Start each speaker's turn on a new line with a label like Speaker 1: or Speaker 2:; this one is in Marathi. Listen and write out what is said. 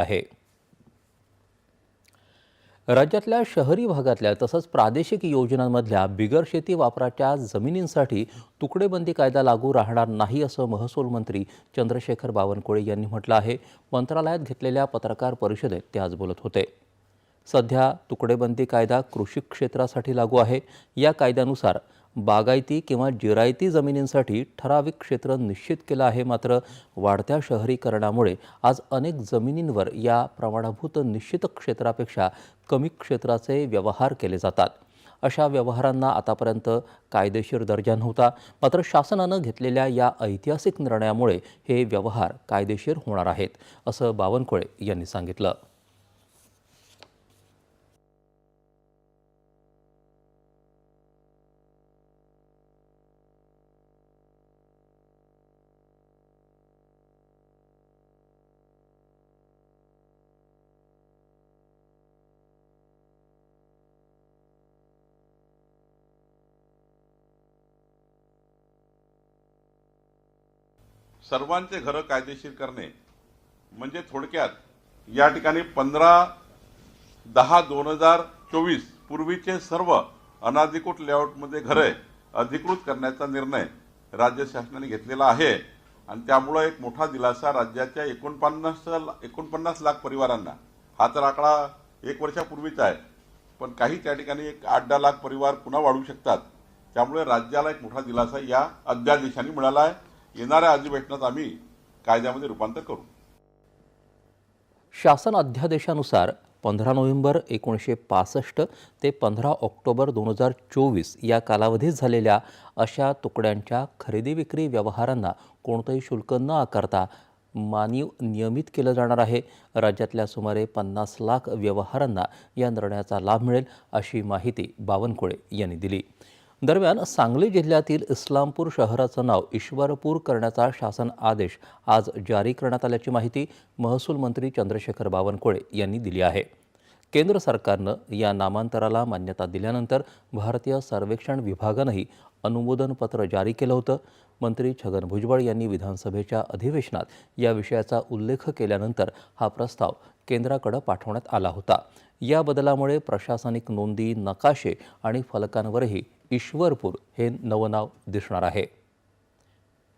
Speaker 1: आहे. राज्यातल्या शहरी भागातल्या तसंच प्रादेशिक योजनांमधल्या बिगर शेती वापराच्या जमिनींसाठी तुकडेबंदी कायदा लागू राहणार नाही असं महसूल मंत्री चंद्रशेखर बावनकुळे यांनी म्हटलं आहे. मंत्रालयात घेतलेल्या पत्रकार परिषदेत ते आज बोलत होते. सध्या तुकडेबंदी कायदा कृषी क्षेत्रासाठी लागू आहे. या कायद्यानुसार बागायती किंवा जिरायती जमिनींसाठी ठराविक क्षेत्र निश्चित केलं आहे. मात्र वाढत्या शहरीकरणामुळे आज अनेक जमिनींवर या प्रमाणभूत निश्चित क्षेत्रापेक्षा कमी क्षेत्राचे व्यवहार केले जातात. अशा व्यवहारांना आतापर्यंत कायदेशीर दर्जा नव्हता. मात्र शासनानं घेतलेल्या या ऐतिहासिक निर्णयामुळे हे व्यवहार कायदेशीर होणार आहेत असं बावनकुळे यांनी सांगितलं.
Speaker 2: सर्वांचे घरं कायदेशीर करणे म्हणजे थोडक्यात या ठिकाणी पंधरा दहा दोन हजार चोवीस पूर्वीचे सर्व अनाधिकृत लेआउटमध्ये घरे अधिकृत करण्याचा निर्णय राज्य शासनाने घेतलेला आहे. आणि त्यामुळं एक मोठा दिलासा राज्याच्या एकोणपन्नास एकोणपन्नास लाख परिवारांना. हा तर आकडा एक वर्षापूर्वीचा आहे. पण काही त्या ठिकाणी एक आठ दहा लाख परिवार पुन्हा वाढू शकतात. त्यामुळे राज्याला एक मोठा दिलासा या अध्यादेशाने मिळाला आहे. येणाऱ्या अधिवेशनात आम्ही कायद्यामध्ये रूपांतर करू.
Speaker 1: शासन अध्यादेशानुसार पंधरा नोव्हेंबर एकोणीसशे पासष्ट ते पंधरा ऑक्टोबर दोन हजार चोवीस या कालावधीत झालेल्या अशा तुकड्यांच्या खरेदी विक्री व्यवहारांना कोणतंही शुल्क न आकारता मानीव नियमित केलं जाणार आहे. राज्यातल्या सुमारे पन्नास लाख व्यवहारांना या निर्णयाचा लाभ मिळेल अशी माहिती बावनकुळे यांनी दिली. दरम्यान सांगली जिल्ह्यातील इस्लामपूर शहराचं नाव ईश्वरपूर करण्याचा शासन आदेश आज जारी करण्यात आल्याची माहिती महसूल मंत्री चंद्रशेखर बावनकुळे यांनी दिली आहे. केंद्र सरकारनं या नामांतराला मान्यता दिल्यानंतर भारतीय सर्वेक्षण विभागानंही अनुमोदनपत्र जारी केलं होतं. मंत्री छगन भुजबळ यांनी विधानसभेच्या अधिवेशनात या विषयाचा उल्लेख केल्यानंतर हा प्रस्ताव केंद्राकडे पाठवण्यात आला होता. या बदलामुळे प्रशासनिक नोंदी नकाशे आणि फलकांवरही ईश्वरपूर हे नवं नाव दिसणार आहे.